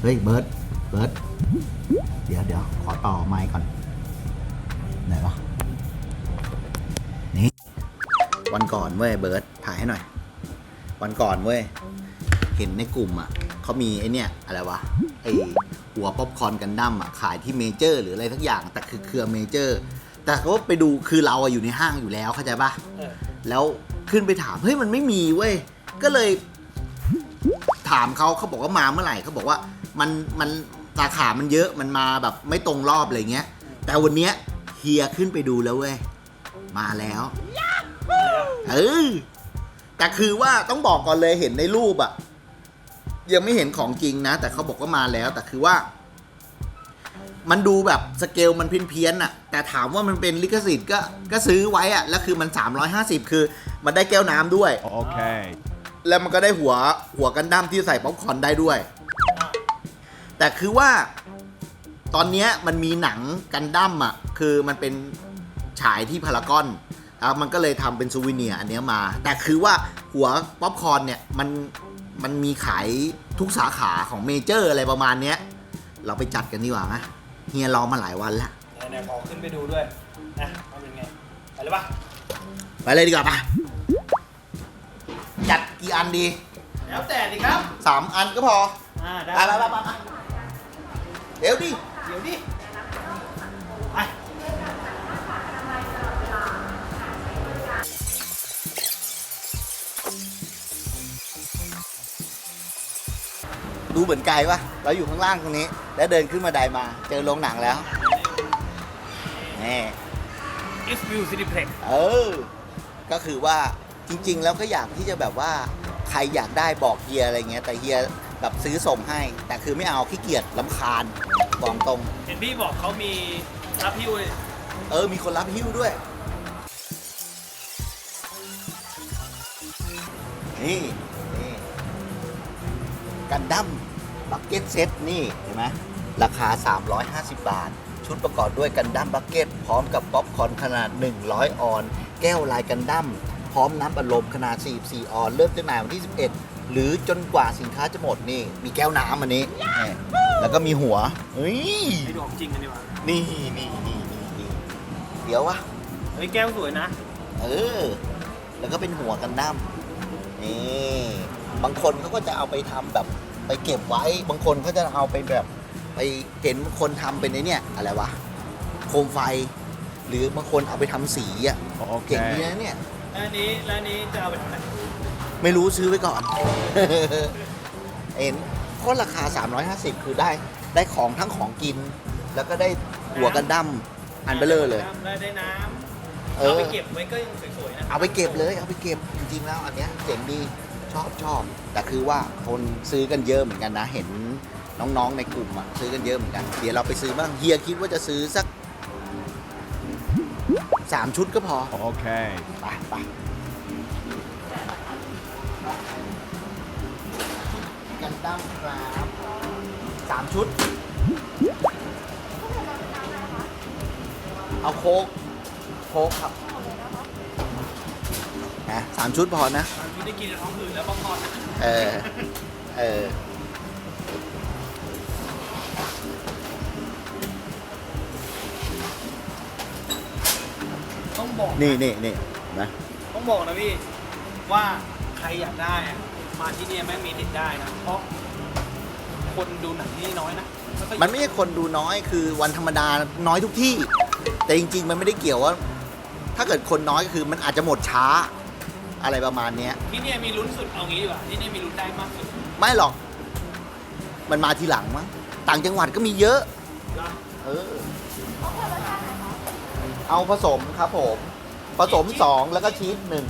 เฮ้ยเบิร์ดเบิร์ดเดี๋ยวเดี๋ยวขอต่อไมค์ก่อนไหนวะนี่วันก่อนเว้ยเบิร์ดถ่ายให้หน่อย วันก่อนเว้ยเห็นในกลุ่มอะเขามีไอเนี่ยอะไรวะไอหัวป๊อปคอร์นกันดั้มอะขายที่เมเจอร์ หรืออะไรทักอย่างแต่คือเครือเมเจอร์ แต่เขาไปดูคือเราอะอยู่ในห้างอยู่แล้วเข้าใจปะแล้วขึ้นไปถามเฮ้ยมันไม่มีเว้ยก็เลยถามเขาเขาบอกว่ามาเมื่อไหร่เขาบอกว่า มันมันสาขามันเยอะมันมาแบบไม่ตรงรอบอะไรเงี้ย แต่วันเนี้ยเฮียขึ้นไปดูแล้วเว้ย มาแล้วเออแต่คือว่าต้องบอกก่อนเลยเห็นในรูปอะยังไม่เห็นของจริงนะ แต่เขาบอกว่ามาแล้ว แต่คือว่า มันดูแบบสเกลมันเพี้ยนๆอะแต่ถามว่ามันเป็นลิขสิทธิ์ก็ก็ซื้อไว้อะแล้วคือมัน 350 คือ มันได้แก้วน้ำด้วย Okay. แล้วมันก็ได้หัวหัวกันดั้มที่ใส่ป๊อปคอร์นได้ด้วยอะ แต่คือว่าตอนเนี้ยมันมีหนังกันดั้มอะคือมันเป็นฉายที่พารากอนอะมันก็เลยทำเป็นซูวิเนียร์อันเนี้ยมา แต่คือว่าหัวป๊อปคอร์นเนี่ยมันมันมีขายทุกสาขาของเมเจอร์อะไรประมาณเนี้ย เราไปจัดกันดีกว่าไหมเฮียรอมาหลายวันแล้วไหนๆขอขึ้นไปดูด้วยนะว่าเป็นไง ไปเลยปะไปเลยดีกว่าปะจัดกี่อันดี แล้วแต่ดิครับ สามอันก็พออ่า ได้ ไปไปไปไปไป เดี๋ยวดิ เดี๋ยวดิ ไป ดูเหมือนไกลปะเราอยู่ข้างล่างตรงนี้ แล้วเดินขึ้นมาไดมา เจอโรงหนังแล้ว นี่ East View Cineplex เออ ก็คือว่าจริง ๆ แล้วก็อยากที่จะแบบว่าใครอยากได้บอกเฮียอะไรเงี้ย แต่เฮีย แบบซื้อส่งให้ แต่คือไม่เอาขี้เกียจลำคาญบอกตรง เห็นพี่บอกเขามีรับพิ้วเลยเออ มีคนรับหิ้วด้วย นี่นี่กันดั้มบักเก็ตเซตนี่ เห็นไหมราคา 350 บาท ชุดประกอบด้วยกันดั้มบักเก็ตพร้อมกับป๊อปคอร์นขนาด 100 ออน แก้วลายกันดั้มพร้อมน้ำอัดลมขนาด 44 ออน เริ่มจำหน่ายวันที่ 11 หรือจนกว่าสินค้าจะหมดนี่ มีแก้วน้ำอันนี้นี่แล้วก็มีหัวเฮ้ยให้ดูของจริงกันดีกว่านี่นี่นี่นี่นี่เดี๋ยววะเฮ้ยแก้วสวยนะ เออ แล้วก็เป็นหัวกันดั้มนี่บางคนเขาก็จะเอาไปทำแบบไปเก็บไว้ บางคนเขาจะเอาไปแบบ ไปเห็นคนทำเป็นไอ้เนี่ยอะไรวะโคมไฟ หรือบางคนเอาไปทำสีอะเก่งดี Okay. นะเนี่ย แล้วอันนี้แล้วอันนี้จะเอาไปทำอะไร ไม่รู้ซื้อไว้ก่อน เห็นเพราะราคา 350 คือได้ได้ของทั้งของกิน แล้วก็ได้หัวกันดั้มอันเบลเลอร์เลย ได้ได้น้ำเอเอาอ ไปเก็บไว้ก็ยังสวยๆนะเอาไปเก็บเลยเอาไปเก็บจริงๆแล้วอันเนี้ยเจ๋งดีชอบชอบแต่คือว่าคนซื้อกันเยอะเหมือนกันนะ เห็นน้องๆในกลุ่มอะซื้อกันเยอะเหมือนกันเดี๋ยวเราไปซื้อบ้างเฮียคิดว่าจะซื้อสักสามชุดก็พอ Okay. ไปไป กันดั้มครับสามชุด เอาโค้กโค้กครับนะสามชุดพอนะพี่ได้กินในท้องอื่นแล้วบ้างก่อนเออ เออต้องบอกนี่นี่นี่เห็นไหมต้องบอกนะพี่ ว่าใครอยากได้อะ มาที่เนี่ยแม่งมีติดได้นะเพราะคนดูหนังที่นี่น้อยนะค่อยมันไม่ใช่คนดูน้อยคือวันธรรมดาน้อยทุกที่ แต่จริง ๆ มันไม่ได้เกี่ยวว่า ถ้าเกิดคนน้อยก็คือมันอาจจะหมดช้า อะไรประมาณเนี้ย ที่เนี่ยมีลุ้นสุดเอางี้ดีกว่าที่เนี่ยมีลุ้นได้มากสุดไม่หรอก มันมาทีหลังมั้งต่างจังหวัดก็มีเยอะ นะเออ เอาผสมครับผม ผสมสองแล้วก็ชีสหนึ่ง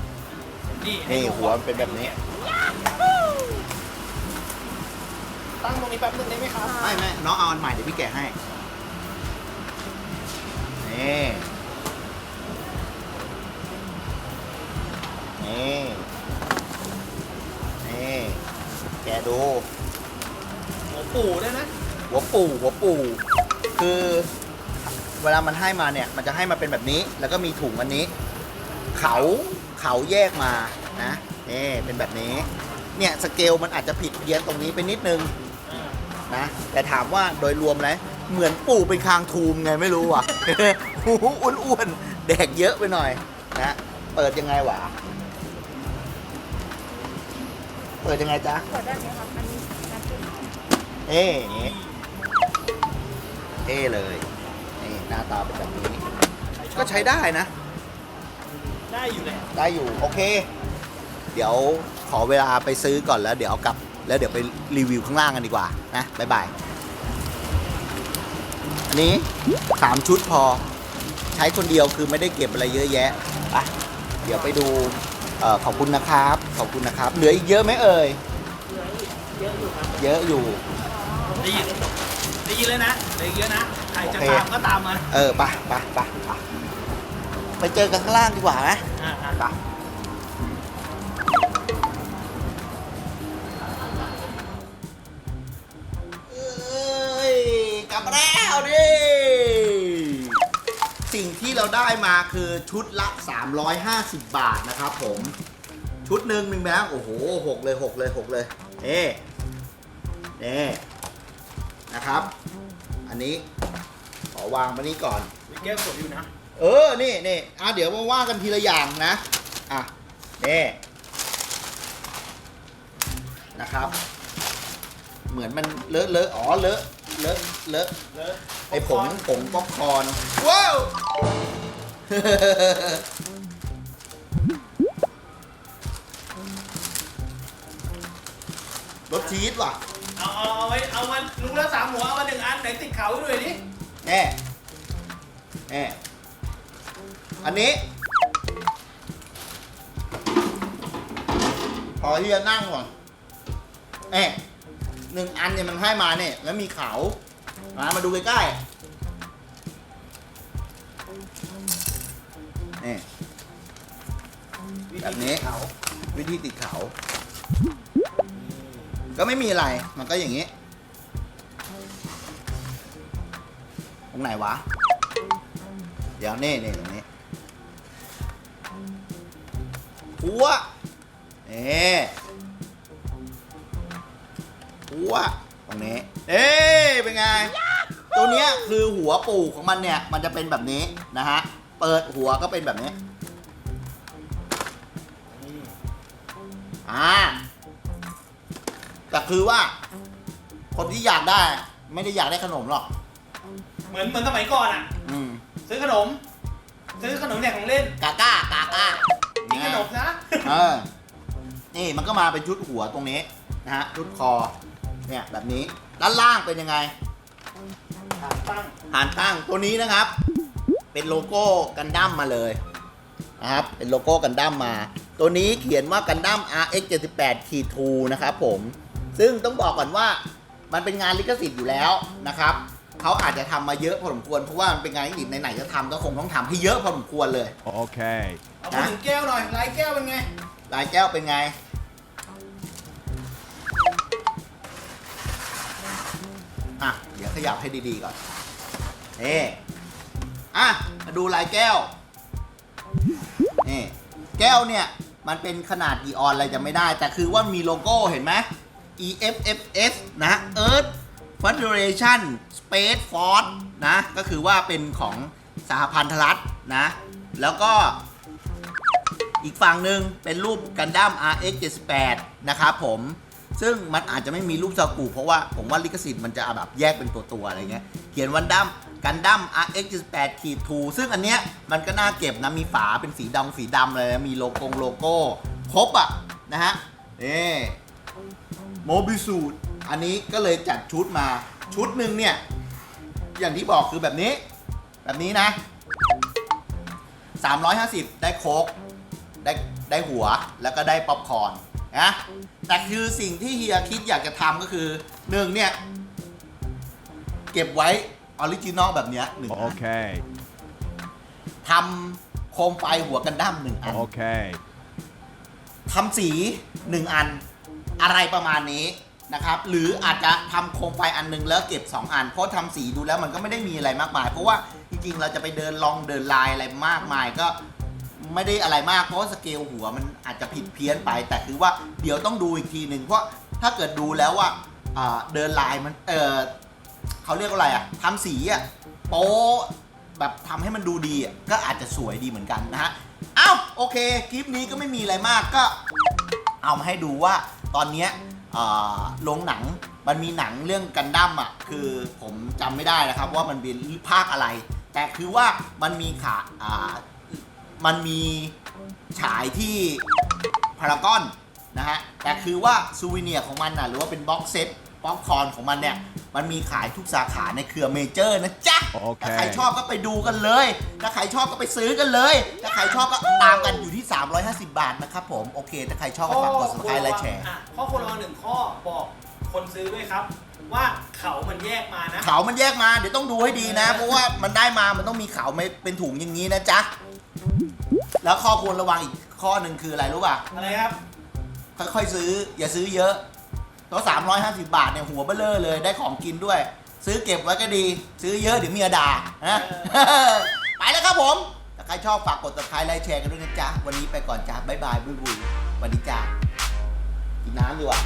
นี่นี่หัวมันเป็นแบบนี้ ตั้งตรงนี้แป๊บนึงได้ไหมครับ ไม่ไม่น้องเอาอันใหม่เดี๋ยวพี่แกะให้ นี่ นี่ นี่ แกะดู หัวปู่ด้วยนะหัวปู่หัวปู่คือเวลามันให้มาเนี่ย มันจะให้มาเป็นแบบนี้ แล้วก็มีถุงอันนี้ เขาเขาแยกมานะนี่เป็นแบบนี้ เนี่ย สเกลมันอาจจะผิดเพี้ยนตรงนี้ไปนิดนึงอ่า นะ แต่ถามว่าโดยรวมแล้วเหมือนปู่เป็นคางทูมไงไม่รู้อะ หูอ้วนๆแดกเยอะไปหน่อยนะเปิดยังไงวะเปิดยังไงจ๊ะเปิดได้ไหมครับอันนี้น้ำจิ้มเอ๊ะอย่างงี้เอ๊ะเลยนี่หน้าตาเป็นแบบนี้ ก็ใช้ได้นะ ได้อยู่แหละได้อยู่ โอเค เดี๋ยวขอเวลาไปซื้อก่อนแล้ว เดี๋ยวเอากลับ แล้วเดี๋ยวไปรีวิวข้างล่างกันดีกว่านะบ๊ายบายอันนี้สามชุดพอใช้คนเดียวคือไม่ได้เก็บอะไรเยอะแยะอะเดี๋ยวไปดูเอ่อขอบคุณนะครับ ขอบคุณนะครับ เหลืออีกเยอะไหมเอ่ยเยอะอยู่ครับเยอะอยู่ได้ยินได้ยินเลยนะได้ยินเยอะนะใครจะโอเคตามก็ตามมาเออไปไปไปไปไปเจอกันข้างล่างดีกว่าไหมอ่าอ่าไป ลับมาแล้วดิสิ่งที่เราได้มาคือชุดละ 350 บาทนะครับผม ชุดหนึ่งมีแล้วโอ้โหหกเลยหกเลยหกเลยเน่เน่นะครับ อันนี้ขอวางมานี้ก่อน มีแก้วสดอยู่นะ เออ นี่นี่อะเดี๋ยวมาว่ากันทีละอย่างนะ อะนี่นะครับ เหมือนมันเลอะเลอะอ๋อเลอะ เลอะเลอะเลยไอผงผงป๊อปคอร์นว้าวรสชีสว่ะเอาเอาเอาไว้เอามันรู้แล้วสามหัวเอามาหนึ่งอันไหนติดเขาด้วยดิแน่แน่อันนี้ พอที่จะนั่งก่อนเอ๊ะ หนึ่งอันเนี่ยมันให้มาเนี่ยแล้วมีเขามามาดูใกล้ๆนี่แบบนี้วิธีติดเขาก็ไม่มีอะไรมันก็อย่างนี้ตรงไหนวะ เดี๋ยวนี่นี่ตรงนี้หัวเอ๊ หัวตรงนี้ เอ๊เป็นไง ตัวเนี้ยคือหัวปูของมันเนี่ย มันจะเป็นแบบนี้นะฮะ เปิดหัวก็เป็นแบบนี้ อ่า แต่คือว่า คนที่อยากได้ ไม่ได้อยากได้ขนมหรอก เหมือนเหมือนสมัยก่อนอะ อืม ซื้อขนม ซื้อขนมแจกของเล่นกาก้ากาก้ากินขนมนะเออ นี่มันก็มาเป็นชุดหัวตรงนี้นะฮะ ชุดคอ เนี่ยแบบนี้ด้านล่างเป็นยังไงขาตั้งหานตั้งตัวนี้นะครับ เป็นโลโก้กันดั้มมาเลยนะครับเป็นโลโก้กันดั้มมา ตัวนี้เขียนว่ากันดั้ม RX 78ขีด2นะครับผมซึ่งต้องบอกก่อนว่ามันเป็นงานลิขสิทธิ์อยู่แล้วนะครับเขาอาจจะทำมาเยอะพอสมควรเพราะว่ามันเป็นงานลิขสิทธิ์ไหนๆจะทำก็คงต้องทำให้เยอะพอสมควรเลย Okay. เอามาถึงแก้วหน่อยลายแก้วเป็นไงลายแก้วเป็นไง อะ เดี๋ยวขยับให้ดีๆก่อนนี่อะ มาดูลายแก้ว นี่ แก้วเนี่ย มันเป็นขนาดดีออนอะไรจะไม่ได้ แต่คือว่ามีโลโก้เห็นไหม EFFS นะ Earth Federation Space Force นะ ก็คือว่าเป็นของสหพันธรัฐนะ แล้วก็อีกฝั่งหนึ่งเป็นรูปกันดั้ม RX 78 นะครับผม ซึ่งมันอาจจะไม่มีรูปซากุเพราะว่าผมว่าลิขสิทธิ์มันจะแบบแยกเป็นตัวตัวๆอะไรเงี้ย เขียนวันดั้มกันดั้ม RX 78ขีด2ซึ่งอันเนี้ยมันก็น่าเก็บนะมีฝาเป็นสีดำสีดำเลยนะมีโลโก้โลโก้ครบอะนะฮะนี่โมบิสูดอันนี้ก็เลยจัดชุดมาชุดหนึ่งเนี่ย อย่างที่บอกคือแบบนี้ แบบนี้นะ 350 ได้โค้กได้ได้หัวแล้วก็ได้ป๊อปคอร์น นะแต่คือสิ่งที่เฮียคิดอยากจะทำก็คือหนึ่งเนี่ย เก็บไว้ออริจินอลแบบเนี้ยหนึ่งอัน Okay. ทำโคมไฟหัวกันดั้มหนึ่งอัน Okay. ทำสีหนึ่งอันอะไรประมาณนี้นะครับ หรืออาจจะทำโคมไฟอันหนึงแล้วเก็บ 2 อัน เพราะทำสีดูแล้วมันก็ไม่ได้มีอะไรมากมาย เพราะว่าจริงๆ เราจะไปเดินลองเดินลายอะไรมากมาย ก็ ไม่ได้อะไรมากเพราะว่าสเกลหัวมันอาจจะผิดเพี้ยนไป แต่คือว่าเดี๋ยวต้องดูอีกทีหนึ่งเพราะถ้าเกิดดูแล้วว่าอ่าเดินลายมันเออเขาเรียกว่าอะไรอะทำสีอะโป๊ะแบบทำให้มันดูดีอะก็อาจจะสวยดีเหมือนกันนะฮะเอ้าโอเคคลิปนี้ก็ไม่มีอะไรมากก็เอามาให้ดูว่าตอนเนี้ยอ่าโรงหนังมันมีหนังเรื่องกันดั้มอะคือผมจำไม่ได้นะครับว่ามันเป็นภาคอะไร แต่คือว่ามันมีขาอ่า มันมีฉายที่พารากอนนะฮะ แต่คือว่าซูวิเนียร์ของมันน่ะหรือว่าเป็นบ็อกเซตป๊อปคอร์นของมันเนี่ย มันมีขายทุกสาขาในเครือเมเจอร์นะจ๊ะ โอเค ถ้าใครชอบก็ไปดูกันเลย ถ้าใครชอบก็ไปซื้อกันเลย ถ้าใครชอบก็ตามกันอยู่ที่ 350 บาทนะครับผม โอเค ถ้าใครชอบก็ฝากกด subscribe และแชร์ อะข้อควรระวังหนึ่งข้อบอกคนซื้อด้วยครับ ว่าเขามันแยกมานะ เขามันแยกมา เดี๋ยวต้องดูให้ดีนะ เพราะว่ามันได้มา มันต้องมีเขาไม่เป็นถุงอย่างนี้นะจ๊ะ แล้วข้อควรระวังอีกข้อหนึ่งคืออะไรรู้ป่ะ อะไรครับ ค่อยๆซื้อ อย่าซื้อเยอะตัว350บาทเนี่ยหัวเบ้อเลอเลยได้ของกินด้วย ซื้อเก็บไว้ก็ดี ซื้อเยอะเดี๋ยวเมียด่านะไปแล้วครับผมถ้าใครชอบฝากกด subscribe ไลค์แชร์กันด้วยนะจ๊ะ วันนี้ไปก่อนจ้าบ๊ายบายบุยบุยสวัสดีจ้ากินน้ำดีกว่า